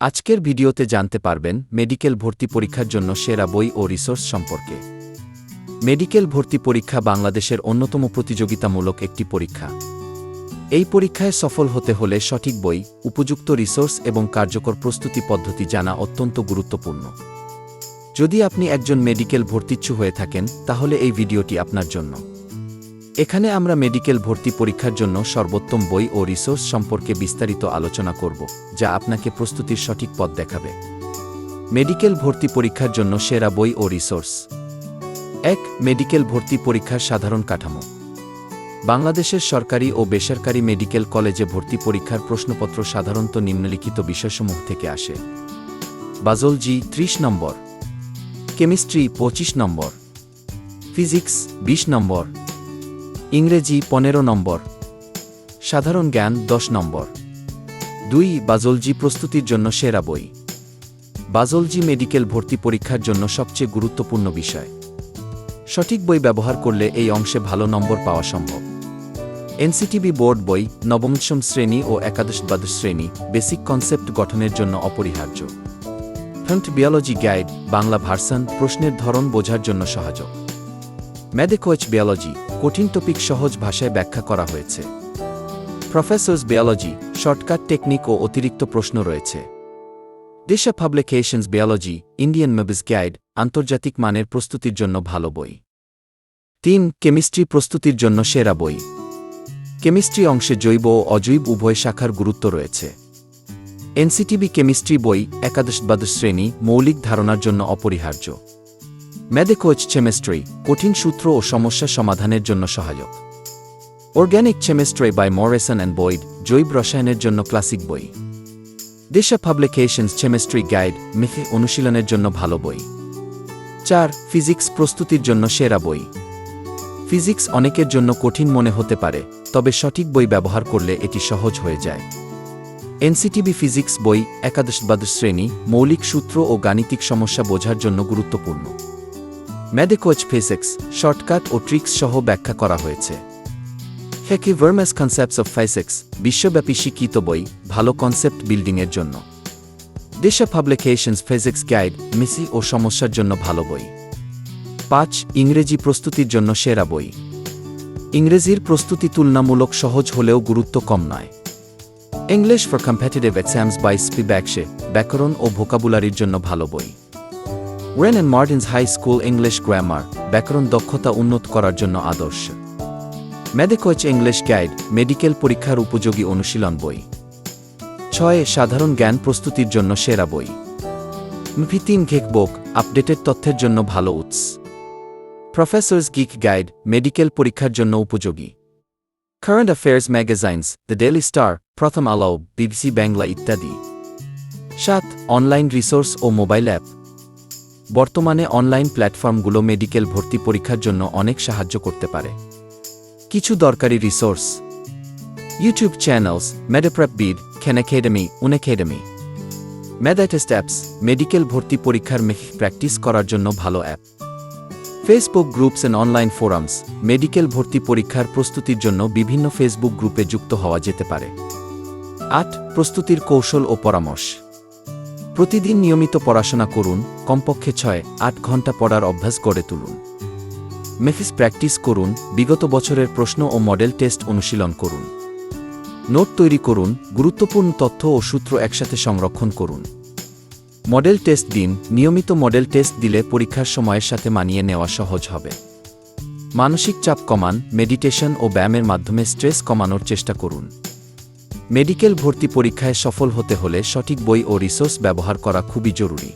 আজকের ভিডিওতে জানতে পারবেন মেডিকেল ভর্তি পরীক্ষার জন্য সেরা বই ও রিসোর্স সম্পর্কে। মেডিকেল ভর্তি পরীক্ষা বাংলাদেশের অন্যতম প্রতিযোগিতামূলক একটি পরীক্ষা। এই পরীক্ষায় সফল হতে হলে সঠিক বই, উপযুক্ত রিসোর্স এবং কার্যকর প্রস্তুতি পদ্ধতি জানা অত্যন্ত গুরুত্বপূর্ণ। যদি আপনি একজন মেডিকেল ভর্তিচ্ছু হয়ে থাকেন, তাহলে এই ভিডিওটি আপনার জন্য। এখানে আমরা মেডিকেল ভর্তি পরীক্ষার জন্য সর্বোত্তম বই ও রিসোর্স সম্পর্কে বিস্তারিত আলোচনা করব, যা আপনাকে প্রস্তুতির সঠিক পথ দেখাবে। মেডিকেল ভর্তি পরীক্ষার জন্য সেরা বই ও রিসোর্স। এক, মেডিকেল ভর্তি পরীক্ষার সাধারণ কাঠামো। বাংলাদেশের সরকারি ও বেসরকারি মেডিকেল কলেজে ভর্তি পরীক্ষার প্রশ্নপত্র সাধারণত নিম্নলিখিত বিষয়সমূহ থেকে আসে। বাজলজি ত্রিশ নম্বর। কেমিস্ট্রি, পঁচিশ নম্বর। ফিজিক্স, বিশ নম্বর। ইংরেজি পনেরো নম্বর। সাধারণ জ্ঞান দশ নম্বর। দুই, বাজলজি প্রস্তুতির জন্য সেরা বই। বাজলজি মেডিকেল ভর্তি পরীক্ষার জন্য সবচেয়ে গুরুত্বপূর্ণ বিষয়। সঠিক বই ব্যবহার করলে এই অংশে ভালো নম্বর পাওয়া সম্ভব। এনসিটিবি বোর্ড বই নবমদশম শ্রেণি ও একাদশ দ্বাদশ শ্রেণি বেসিক কনসেপ্ট গঠনের জন্য অপরিহার্য। Front biology guide, Bangla version প্রশ্নের ধরন বোঝার জন্য সহায়ক ম্যাডেকোয়েচ বিয়োলজি কঠিন টপিক সহজ ভাষায় ব্যাখ্যা করা হয়েছে। প্রফেসর্স বিয়োলজি শর্টকাট টেকনিক ও অতিরিক্ত প্রশ্ন রয়েছে। দেশা পাবলিকেশনস বিয়োলজি ইন্ডিয়ান মেবিস গাইড আন্তর্জাতিক মানের প্রস্তুতির জন্য ভালো বই। তিন কেমিস্ট্রি প্রস্তুতির জন্য সেরা বই। কেমিস্ট্রি অংশে জৈব ও অজৈব উভয় শাখার গুরুত্ব রয়েছে। এনসিটিবি কেমিস্ট্রি বই, একাদশ দ্বাদশ শ্রেণি, মৌলিক ধারণার জন্য অপরিহার্য। ম্যাডেকোচ কেমিস্ট্রি কঠিন সূত্র ও সমস্যা সমাধানের জন্য সহায়ক। Organic chemistry by Morrison and Boyd জৈব রসায়নের জন্য ক্লাসিক বই। দেশা পাবলিকেশনস কেমিস্ট্রি গাইড মিথি অনুশীলনের জন্য ভালো বই। চার ফিজিক্স প্রস্তুতির জন্য সেরা বই। ফিজিক্স অনেকের জন্য কঠিন মনে হতে পারে, তবে সঠিক বই ব্যবহার করলে এটি সহজ হয়ে যায়। এনসিটিবি ফিজিক্স বই একাদশ দ্বাদশ শ্রেণি, মৌলিক সূত্র ও গাণিতিক সমস্যা বোঝার জন্য গুরুত্বপূর্ণ। ম্যাডেকোচ ফিজিক্স শর্টকাট ও ট্রিক্স সহ ব্যাখ্যা করা হয়েছে। হেকি ভার্মাস কনসেপ্টস অফ ফিজিক্স বিশ্বব্যাপী শিক্ষিত বই, ভালো কনসেপ্ট বিল্ডিংয়ের জন্য। দেশা পাবলিকেশনস ফিজিক্স গাইড মিসি ও সমস্যার জন্য ভালো বই। পাঁচ, ইংরেজি প্রস্তুতির জন্য সেরা বই। ইংরেজির প্রস্তুতি তুলনামূলক সহজ হলেও গুরুত্ব কম নয়। English for competitive exams by স্পি স্পিব্যাকশে ব্যাকরণ ও ভোকাবুলারির জন্য ভালো বই। Wren and Martin's high school English grammar ব্যাকরণ দক্ষতা উন্নত করার জন্য আদর্শ। মেডিকোচ ইংলিশ গাইড মেডিকেল পরীক্ষার উপযোগী অনুশীলন বই। ছয়, সাধারণ জ্ঞান প্রস্তুতির জন্য সেরা বই। মফি তিন ঘেকবোক আপডেটেড তথ্যের জন্য ভালো উৎস। প্রফেসর্স গিক গাইড মেডিকেল পরীক্ষার জন্য উপযোগী। Current affairs magazines the daily star Prothom Alo BBC Bangla ইত্যাদি। সাত অনলাইন রিসোর্স ও মোবাইল অ্যাপ বর্তমানে অনলাইন প্ল্যাটফর্মগুলো মেডিকেল ভর্তি পরীক্ষার জন্য অনেক সাহায্য করতে পারে। কিছু দরকারি রিসোর্স। ইউটিউব চ্যানেলস, মেডোপ্রেপ বিড, খেন একাডেমি, উন একাডেমি। মেদাইটেস্ট অ্যাপস, মেডিকেল ভর্তি পরীক্ষার মেহ প্র্যাকটিস করার জন্য ভালো app. Facebook groups and online forums, medical ভর্তি পরীক্ষার প্রস্তুতির জন্য বিভিন্ন ফেসবুক গ্রুপে যুক্ত হওয়া যেতে পারে। আট, প্রস্তুতির কৌশল ও পরামর্শ। প্রতিদিন নিয়মিত পড়াশোনা করুন, কমপক্ষে ছয়, আট ঘণ্টা পড়ার অভ্যাস গড়ে তুলুন। মেফিস প্র্যাকটিস করুন, বিগত বছরের প্রশ্ন ও মডেল টেস্ট অনুশীলন করুন। নোট তৈরি করুন, গুরুত্বপূর্ণ তথ্য ও সূত্র একসাথে সংরক্ষণ করুন। মডেল টেস্ট দিন, নিয়মিত মডেল টেস্ট দিলে পরীক্ষার সময়ের সাথে মানিয়ে নেওয়া সহজ হবে। মানসিক চাপ কমান, মেডিটেশন ও ব্যায়ামের মাধ্যমে স্ট্রেস কমানোর চেষ্টা করুন। মেডিকেল ভর্তি পরীক্ষায় সফল হতে হলে সঠিক বই ও রিসোর্স ব্যবহার করা খুবই জরুরি।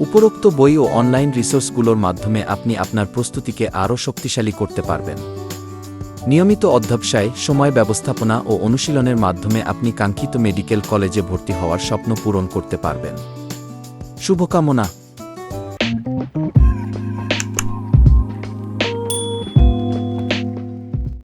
উপরোক্ত বই ও অনলাইন রিসোর্সগুলোর মাধ্যমে আপনি আপনার প্রস্তুতিকে আরও শক্তিশালী করতে পারবেন। নিয়মিত অধ্যবসায়, সময় ব্যবস্থাপনা ও অনুশীলনের মাধ্যমে আপনি কাঙ্ক্ষিত মেডিকেল কলেজে ভর্তি হওয়ার স্বপ্ন পূরণ করতে পারবেন। শুভকামনা।